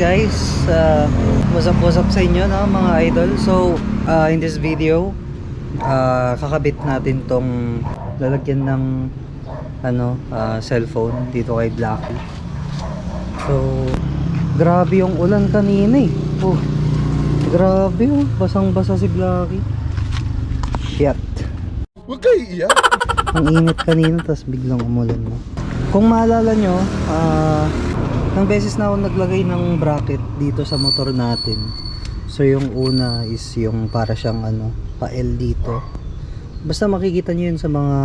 guys, uh, what's up what's up sa inyo no, mga idol? So uh, in this video uh, Kakabit natin tong Lalagyan ng ano, uh, cellphone dito kay Blacky So Grabe yung ulan kanina eh. Oh, Grabe oh, basang basa si Blacky Shit. Huwag kayo iiyak. ang init kanina tapos biglang umulan na. Kung maalala nyo, ah nang beses na ako naglagay ng bracket dito sa motor natin. So yung una is yung para siyang ano, pa L dito. Basta makikita nyo yun sa mga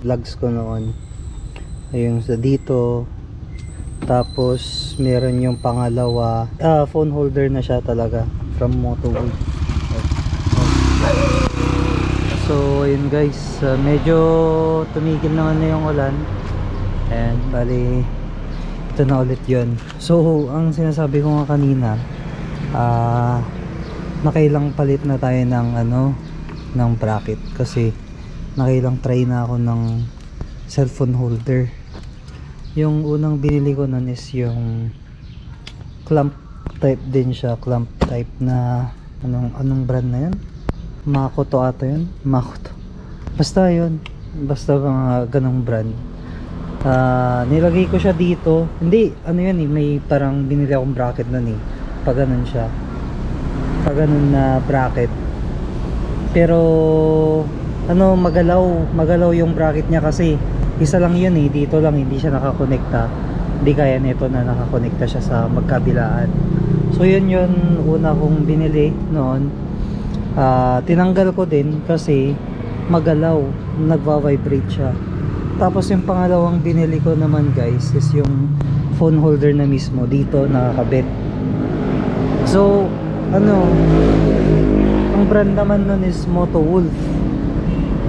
vlogs ko noon. Ayun sa dito. Tapos meron yung pangalawa, ah phone holder na siya talaga from Moto. So, ayun guys, uh, medyo tumigil naman na yung ulan. And bali, ito na ulit yun. So, ang sinasabi ko nga kanina, ah, nakailang palit na tayo ng ano, ng bracket. Kasi, nakailang try na ako ng cellphone holder. Yung unang binili ko nun is yung clamp type din siya. Clamp type na, anong, anong brand na yun? Makoto ata yun Makoto basta yun basta mga ganong brand Ah, nilagay ko siya dito. Hindi ano yun eh may parang binili akong bracket nun eh. Pag ganun siya. Pag na bracket. Pero ano magalaw. Magalaw yung bracket niya kasi isa lang yun eh. Dito lang hindi siya nakakonekta. Hindi kaya nito na nakakonekta siya sa magkabilaan. So yun yun una kong binili noon. Ah, tinanggal ko din kasi magalaw. Nagva-vibrate siya tapos yung pangalawang binili ko naman guys is yung phone holder na mismo dito nakakabit so ano ang brand naman nun is Moto Wolf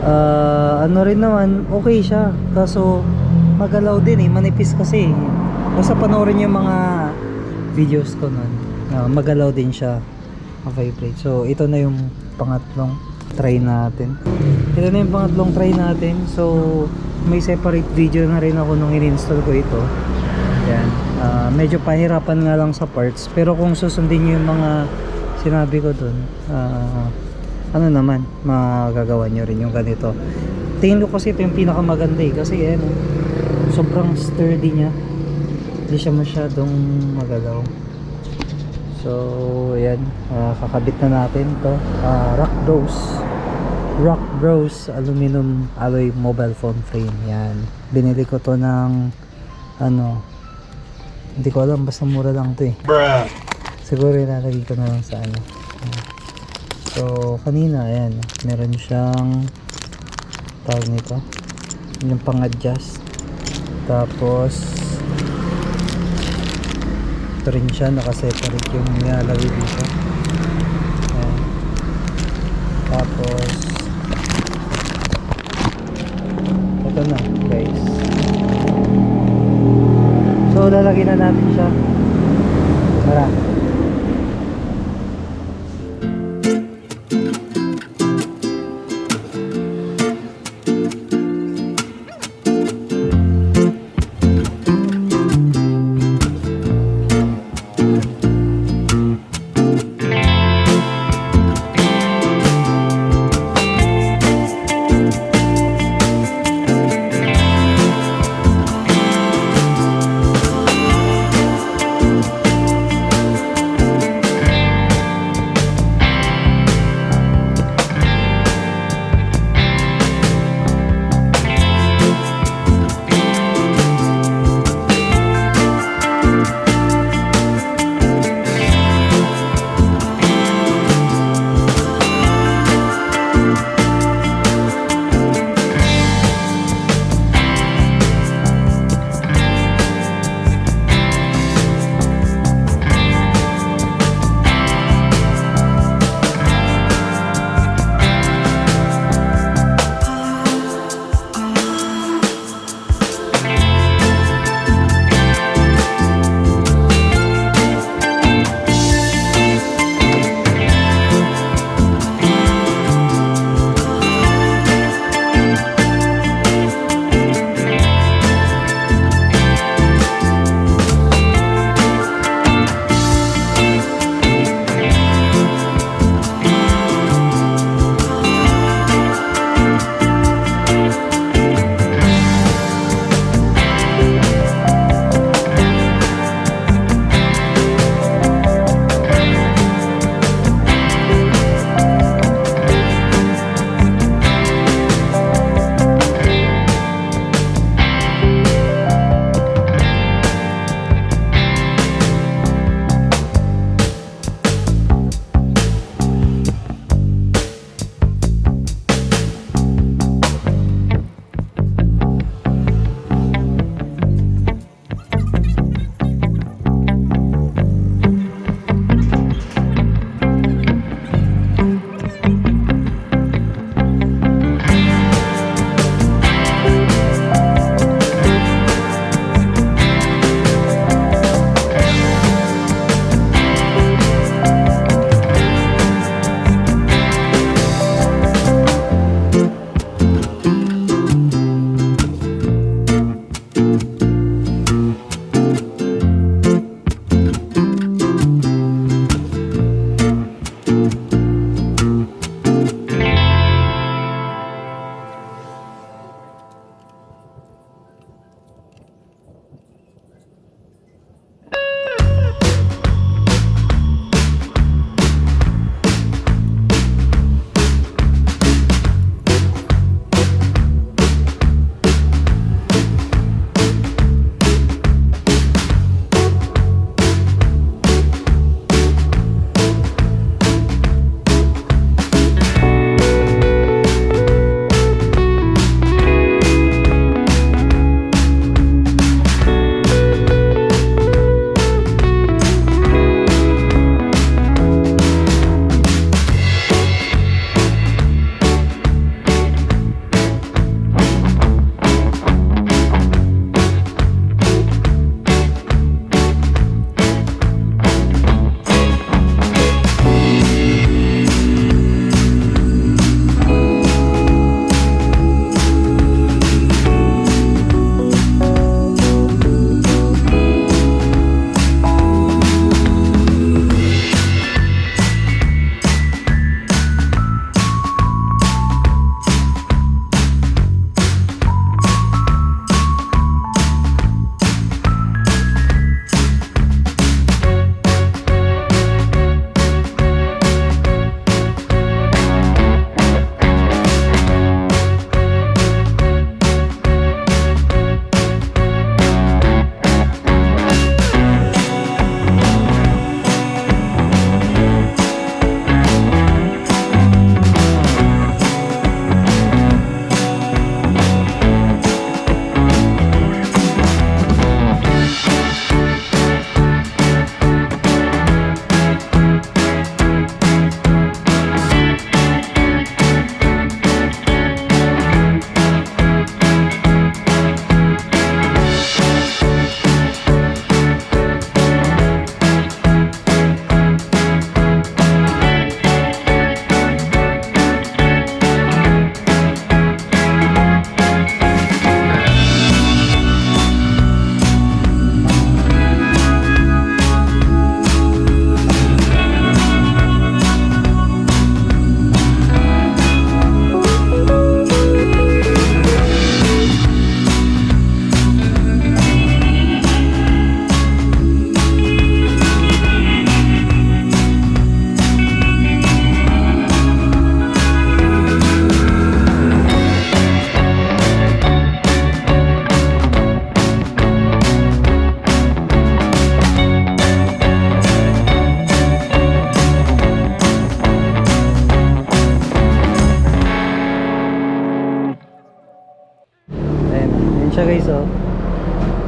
Ah, ano rin naman okay siya kaso magalaw din eh manipis kasi basta panoorin yung mga videos ko nun Ah, magalaw din siya vibrate. So, ito na yung pangatlong try natin. Ito na yung pangatlong try natin. So, may separate video na rin ako nung in-install ko ito. Yan. Ah, medyo pahirapan nga lang sa parts. Pero kung susundin nyo yung mga sinabi ko dun, ah, ano naman, magagawa nyo rin yung ganito. Tingin ko kasi ito yung pinakamaganda eh. Kasi ano, sobrang sturdy niya. Hindi siya masyadong magalaw. So, ayan, ah, kakabit na natin to Ah, Rock Bros Rock Bros aluminum alloy mobile phone frame yan. Binili ko to ng ano hindi ko alam basta mura lang to eh. Bruh. siguro ilalagay ko na lang sa ano. So kanina ayan meron siyang tawag nito yung pang adjust tapos ito rin siya nakaseparate yung nilalagay dito ayan. tapos ito na guys. So lalagyan na natin siya. Tara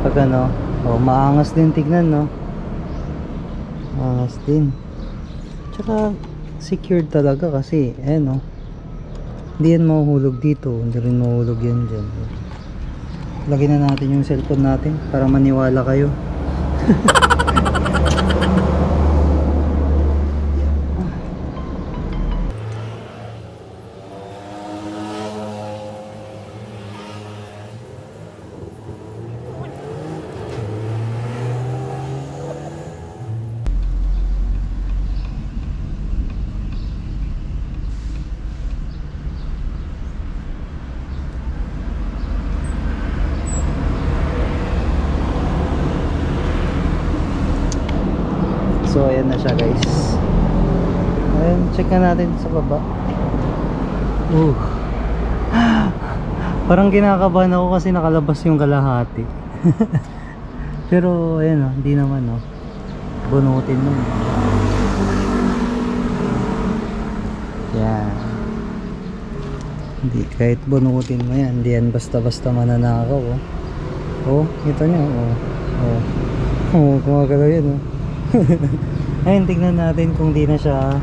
Pag ano, oh, maangas din tignan, no? Maangas din. Tsaka, secured talaga kasi, eh, no? Hindi yan mahuhulog dito, hindi rin mahuhulog yan dyan. Lagyan na natin yung cellphone natin para maniwala kayo. check na natin sa baba. Uh. Parang kinakabahan ako kasi nakalabas yung kalahati. Pero ayan oh, hindi naman oh. Bunutin mo. Yan. Hindi, kahit bunutin mo yan, hindi yan basta-basta mananakaw oh. Oh, kita nyo oh. Oh, oh gumagalaw yan oh. Ayun, tignan natin kung di na siya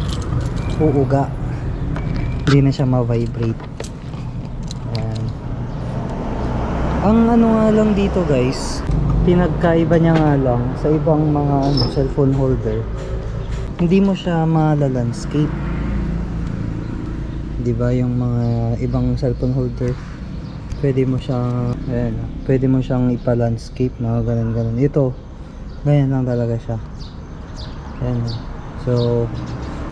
uuga. Hindi na siya ma-vibrate. Ang ano nga lang dito guys, pinagkaiba niya nga lang sa ibang mga ano, cellphone holder. Hindi mo siya malalandscape. 'Di ba yung mga ibang cellphone holder pwede mo siyang ayan, pwede mo siyang ipa-landscape mga ganun ganun. Ito ganyan lang talaga siya. Ayan. So,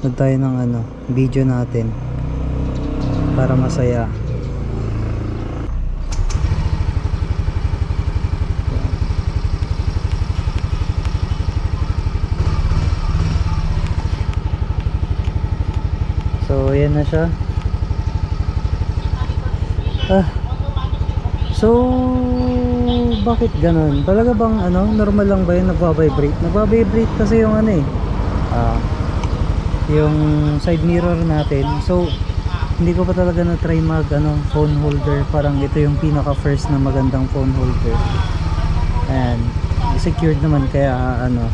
nag tayo ng ano, video natin para masaya. So, ayan na siya. Ah. So, bakit ganun? Talaga bang ano, normal lang ba yun nagba-vibrate? Nagba-vibrate kasi yung ano eh. Ah, yung side mirror natin. So, hindi ko pa talaga na-try mag ano, phone holder. Parang ito yung pinaka first na magandang phone holder. Ayan. Secured naman kaya ano.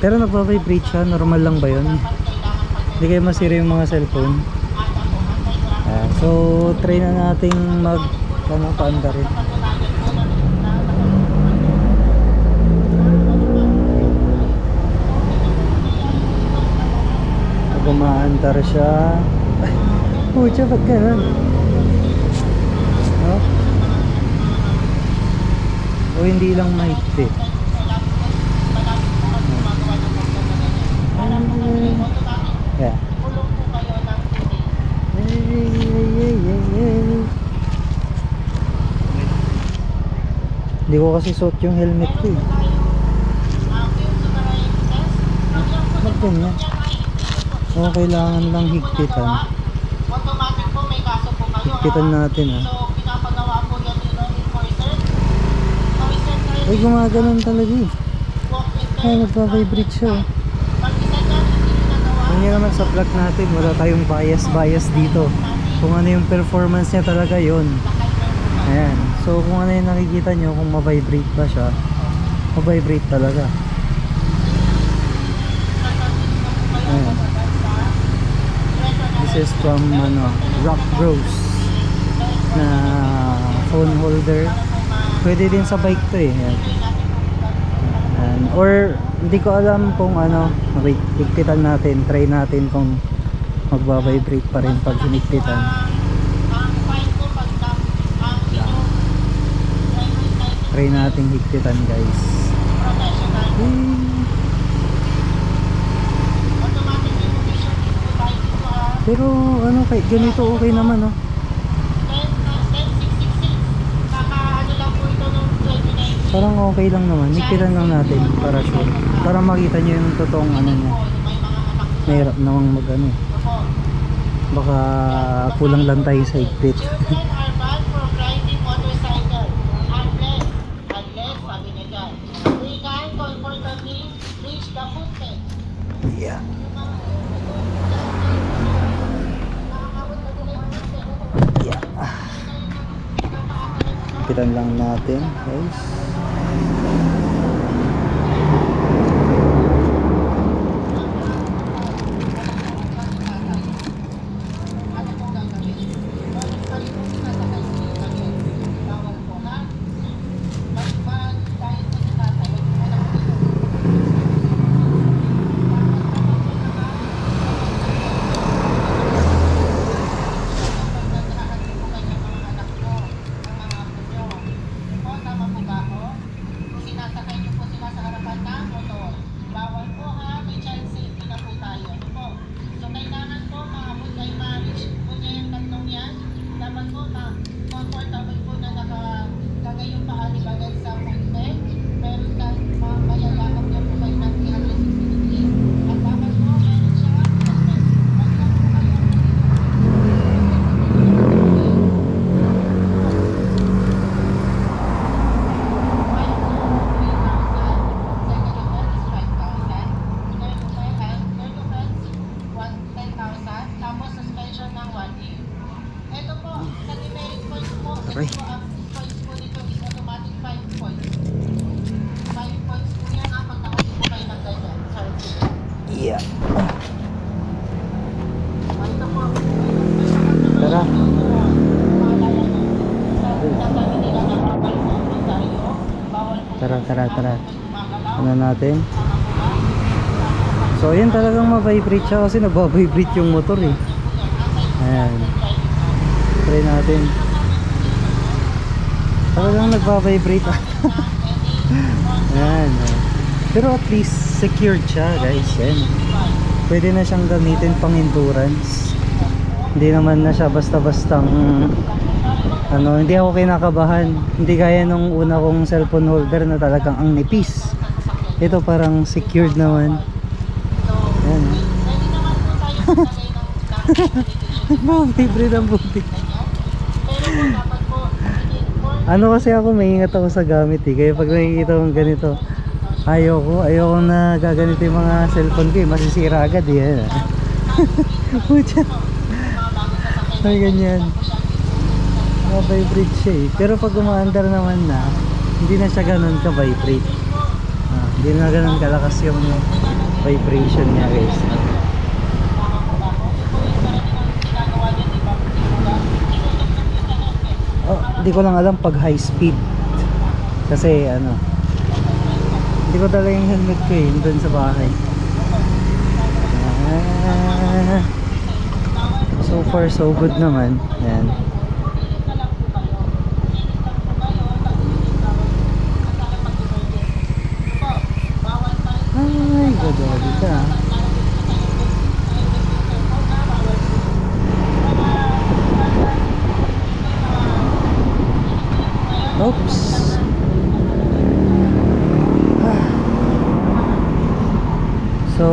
Pero nagba-vibrate siya, normal lang ba yun? Hindi kayo masira yung mga cellphone. Ayan. So, try na nating mag ano, paanda rin. Umaandar siya. Pucha, ba't ganun? No? O hindi lang mahigpit. Yeah. Hindi ko kasi suot yung helmet ko eh. Ba't ganyan? O kailangan lang higpitan. automatic po may kaso po kayo. Higpitan natin ah. So, pinapagawa po yan law enforcer. Ay, gumaganon talaga eh. Ay, nagpa-vibrate siya. oh. Yun yun naman sa vlog natin, wala tayong bias-bias dito. Kung ano yung performance niya talaga yon. Ayan. So kung ano yung nakikita nyo, kung ma-vibrate ba siya, ma-vibrate talaga. Ayan. This is from ano, Rock Bros na phone holder. Pwede din sa bike to eh. Ayan. Ayan. Or hindi ko alam kung ano, higpitan natin, try natin kung magbabibrate pa rin pag hinigpitan. Try natin higpitan guys. Hmm. Automatic removation din po tayo dito ah. Pero ano kay ganito okay naman oh. 10, 10666. Kaka lang po ito nung 29. Parang okay lang naman. Higpitan lang natin para sure. Para makita nyo yung totoong ano niya. Mahirap namang mag ano. eh. Baka kulang lang tayo sa higpit. Higpitan lang natin guys. siya ng 1 year. Ito po, nag-merit points po. Ito po ang points po dito is automatic 5 points. 5 points po yan ang pag nakulit po kayo ng ganyan. Sorry. Yeah. Ah, tara. Tara, tara, tara. Ano natin? So, ayan talagang mabibrate siya kasi nababibrate yung motor eh. Ayan. Try natin. Talagang nagba-vibrate Ayan. Pero at least secured siya guys. Ayan. Pwede na siyang gamitin pang endurance. Hindi naman na siya basta-bastang ano, hindi ako kinakabahan. Hindi gaya nung una kong cellphone holder na talagang ang nipis. Ito parang secured naman. Ayan. Nagpa-vibrate ang buti. Ano kasi ako, maingat ako sa gamit eh. Kaya pag nakikita kong ganito, ayoko, ayoko na gaganito yung mga cellphone ko eh. Masisira agad eh. Pucha. Ay, ganyan. Naka-vibrate siya eh. Pero pag umaandar naman na, hindi na siya ganun ka-vibrate. Ah, hindi na ganun kalakas yung vibration niya guys. Hindi ko lang alam pag high speed. Kasi ano, hindi ko dala yung helmet ko eh, doon sa bahay. Ah, so far so good naman. Ayan. Ay, gadali ka. Oops. Ah. So,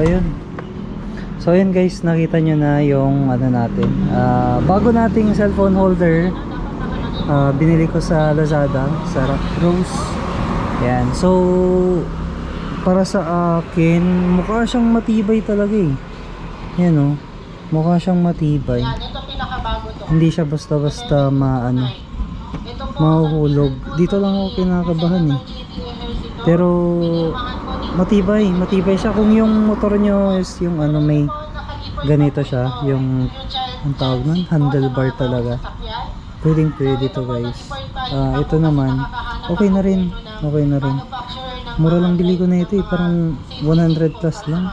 ayun. So, ayun guys, nakita nyo na yung ano natin. Ah, bago nating cellphone holder, ah, binili ko sa Lazada, sa Rock Rose. Yan. So, para sa akin, mukha siyang matibay talaga eh. Yan oh. Mukha siyang matibay. Yan, ito pinakabago to. Hindi siya basta-basta maano, mahuhulog. Dito lang ako kinakabahan eh. Pero matibay, matibay siya kung yung motor nyo is yung ano may ganito siya, yung ang tawag nun, handlebar talaga. Pwedeng pwede to guys. Ah, ito naman, okay na rin. Okay na rin. Mura lang bili ko na ito eh, parang 100 plus lang.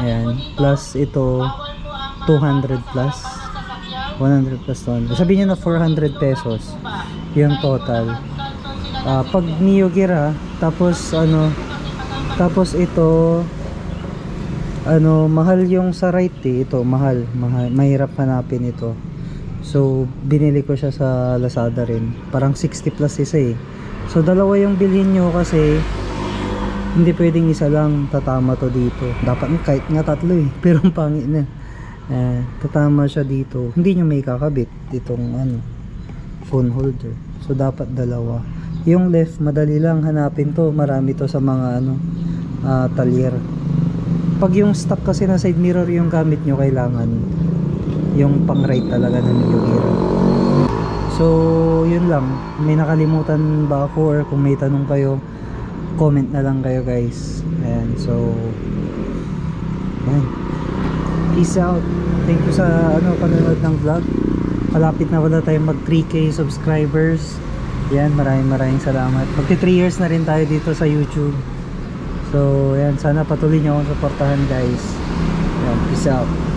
Ayan, plus ito 200 plus. 100 plus 200. Sabihin nyo na 400 pesos yung total. Ah, pag Neo Gear ha, tapos ano, tapos ito, ano, mahal yung sa right eh. Ito, mahal. mahal. Mahirap hanapin ito. So, binili ko siya sa Lazada rin. Parang 60 plus isa eh. So, dalawa yung bilhin nyo kasi hindi pwedeng isa lang tatama to dito. Dapat kahit nga tatlo eh. Pero ang pangit na. Eh, tatama siya dito. Hindi nyo may kakabit itong ano, phone holder. So, dapat dalawa. Yung left, madali lang hanapin to. Marami to sa mga ano, ah, talyer. Pag yung stock kasi na side mirror yung gamit nyo, kailangan yung pang right talaga Neo Gear. So, yun lang. May nakalimutan ba ako or kung may tanong kayo, comment na lang kayo guys. Ayan, so, ayan. Peace out. Thank you sa ano panonood ng vlog. Malapit na wala tayong mag 3k subscribers. Yan, maraming maraming salamat. Magti 3 years na rin tayo dito sa YouTube. So, ayan, sana patuloy niyo akong suportahan guys. Ayan, peace out.